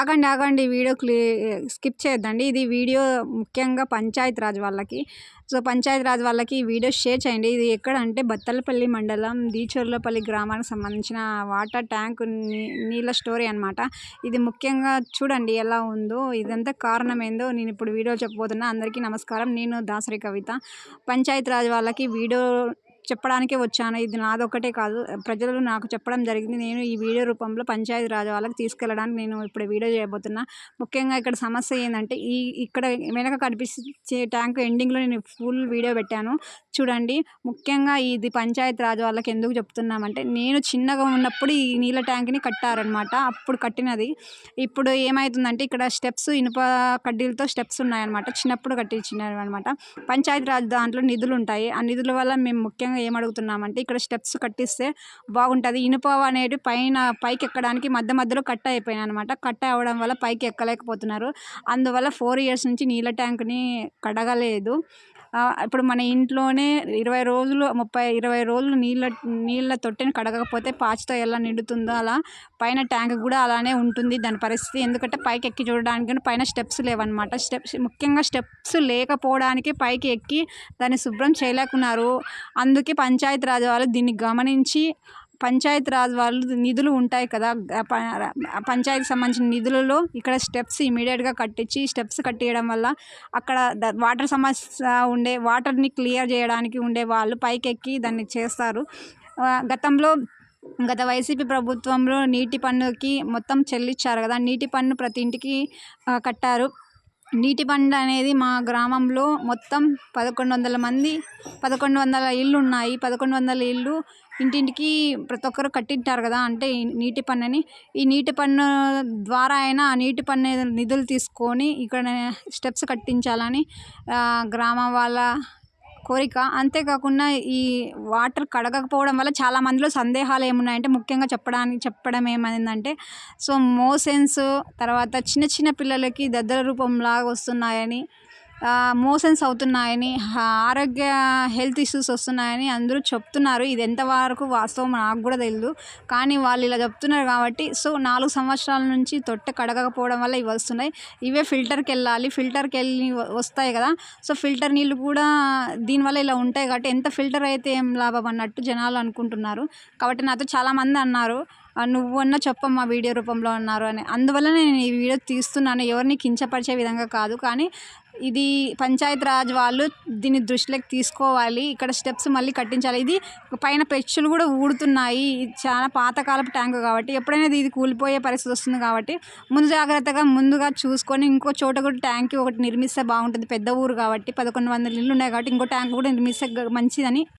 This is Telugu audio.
ఆగండి ఆగండి. వీడియో క్లీ స్కిప్ చేయొద్దండి. ఇది వీడియో ముఖ్యంగా పంచాయత్ రాజ్ వాళ్ళకి. సో పంచాయత్ రాజ్ వాళ్ళకి ఈ వీడియో షేర్ చేయండి. ఇది ఎక్కడ అంటే బత్తలపల్లి మండలం దీచర్లపల్లి గ్రామానికి సంబంధించిన వాటర్ ట్యాంక్ నీళ్ళ స్టోరీ అనమాట ఇది ముఖ్యంగా చూడండి ఎలా ఉందో ఇదంతా కారణం ఏందో నేను ఇప్పుడు వీడియో చెప్పబోతున్నా. అందరికీ నమస్కారం. నేను దాసరి కవిత. పంచాయత్ రాజ్ వాళ్ళకి వీడియో చెప్పడానికే వచ్చాను. ఇది నాదొక్కటే కాదు. ప్రజలు నాకు చెప్పడం జరిగింది. నేను ఈ వీడియో రూపంలో పంచాయతీ రాజ్ వాళ్ళకి తీసుకెళ్ళడానికి నేను ఇప్పుడు వీడియో చేయబోతున్నా. ముఖ్యంగా ఇక్కడ సమస్య ఏంటంటే ఈ ఇక్కడ వెనక కనిపించే ట్యాంక్ ఎండింగ్లో నేను ఫుల్ వీడియో పెట్టాను. చూడండి ముఖ్యంగా ఇది పంచాయతీ రాజ్ వాళ్ళకి ఎందుకు చెప్తున్నామంటే నేను చిన్నగా ఉన్నప్పుడు ఈ నీళ్ళ ట్యాంక్ని కట్టారనమాట. అప్పుడు కట్టినది. ఇప్పుడు ఏమవుతుందంటే ఇక్కడ స్టెప్స్ ఇనుప కడ్డీలతో స్టెప్స్ ఉన్నాయన్నమాట చిన్నప్పుడు కట్టించినవి అనమాట పంచాయతీ రాజ్ దాంట్లో నిధులు ఉంటాయి ఆ నిధుల వల్ల మేము ముఖ్యంగా ముఖ్యంగా ఏం అడుగుతున్నామంటే ఇక్కడ స్టెప్స్ కట్టిస్తే బాగుంటుంది. ఇనుప అనేది పైన పైకి ఎక్కడానికి మధ్య మధ్యలో కట్ అయిపోయినాయి అనమాట కట్ అవ్వడం వల్ల పైకి ఎక్కలేకపోతున్నారు అందువల్ల ఫోర్ ఇయర్స్ నుంచి నీళ్ళ ట్యాంక్ని కడగలేదు. ఇప్పుడు మన ఇంట్లోనే ఇరవై రోజులు ముప్పై ఇరవై రోజులు నీళ్ళ నీళ్ళ తొట్టెని కడగకపోతే పాచితో ఎలా నిండుతుందో అలా పైన ట్యాంక్ కూడా అలానే ఉంటుంది దాని పరిస్థితి. ఎందుకంటే పైకి ఎక్కి చూడడానికి పైన స్టెప్స్ లేవన్నమాట. స్టెప్స్ ముఖ్యంగా స్టెప్స్ లేకపోవడానికి పైకి ఎక్కి దాన్ని శుభ్రం చేయలేకున్నారు. అందు అందుకే పంచాయతీ రాజు వాళ్ళు దీన్ని గమనించి పంచాయత్ రాజ్ వాళ్ళు నిధులు ఉంటాయి కదా పంచాయతీ సంబంధించిన నిధులలో ఇక్కడ స్టెప్స్ ఇమీడియట్గా కట్టించి స్టెప్స్ కట్టేయడం వల్ల అక్కడ వాటర్ సమస్య ఉండే వాటర్ని క్లియర్ చేయడానికి ఉండే వాళ్ళు పైకి ఎక్కి దాన్ని చేస్తారు. గతంలో గత వైసీపీ ప్రభుత్వంలో నీటి పన్నుకి మొత్తం చెల్లించారు కదా నీటి పన్ను ప్రతి ఇంటికి కట్టారు. నీటి బండ అనేది మా గ్రామంలో మొత్తం పదకొండు వందల మంది పదకొండు వందల ఇళ్ళు ఉన్నాయి. పదకొండు వందల ఇళ్ళు ఇంటింటికి ప్రతి ఒక్కరు కట్టింటారు కదా అంటే నీటి పన్నుని. ఈ నీటి పన్ను ద్వారా అయినా ఆ నీటి పన్ను నిధులు తీసుకొని ఇక్కడ స్టెప్స్ కట్టించాలని గ్రామం వాళ్ళ కోరిక. అంతేకాకుండా ఈ వాటర్ కడగకపోవడం వల్ల చాలా మందిలో సందేహాలు ఏమున్నాయంటే ముఖ్యంగా చెప్పడానికి చెప్పడం ఏమైందంటే సో మోషన్స్ తర్వాత చిన్న చిన్న పిల్లలకి దద్దల రూపంలాగా వస్తున్నాయని మోషన్స్ అవుతున్నాయని ఆరోగ్య హెల్త్ ఇష్యూస్ వస్తున్నాయని అందరూ చెప్తున్నారు. ఇది ఎంతవరకు వాస్తవం నాకు కూడా తెలియదు కానీ వాళ్ళు ఇలా చెప్తున్నారు కాబట్టి సో నాలుగు సంవత్సరాల నుంచి తొట్టె కడగకపోవడం వల్ల ఇవి వస్తున్నాయి. ఇవే ఫిల్టర్కి వెళ్ళాలి. ఫిల్టర్కి వెళ్ళి వస్తాయి కదా. సో ఫిల్టర్ నీళ్ళు కూడా దీనివల్ల ఇలా ఉంటాయి కాబట్టి ఎంత ఫిల్టర్ అయితే ఏం లాభం అన్నట్టు జనాలు అనుకుంటున్నారు. కాబట్టి నాతో చాలామంది అన్నారు నువ్వన్నా చెప్పమ్మా వీడియో రూపంలో అన్నారు అని. అందువల్ల నేను ఈ వీడియో తీస్తున్నాను. ఎవరిని కించపరిచే విధంగా కాదు. కానీ ఇది పంచాయత్ రాజ్ వాళ్ళు దీన్ని దృష్టిలోకి తీసుకోవాలి. ఇక్కడ స్టెప్స్ మళ్ళీ కట్టించాలి. ఇది పైన పెచ్చులు కూడా ఊడుతున్నాయి. చాలా పాతకాలపు ట్యాంక్ కాబట్టి ఎప్పుడైనా ఇది కూలిపోయే పరిస్థితి వస్తుంది కాబట్టి ముందు జాగ్రత్తగా ముందుగా చూసుకొని ఇంకో చోట కూడా ట్యాంక్ ఒకటి నిర్మిస్తే బాగుంటుంది. పెద్ద ఊరు కాబట్టి పదకొండు వందల ఇల్లు ఉన్నాయి కాబట్టి ఇంకో ట్యాంక్ కూడా నిర్మిస్తే మంచిదని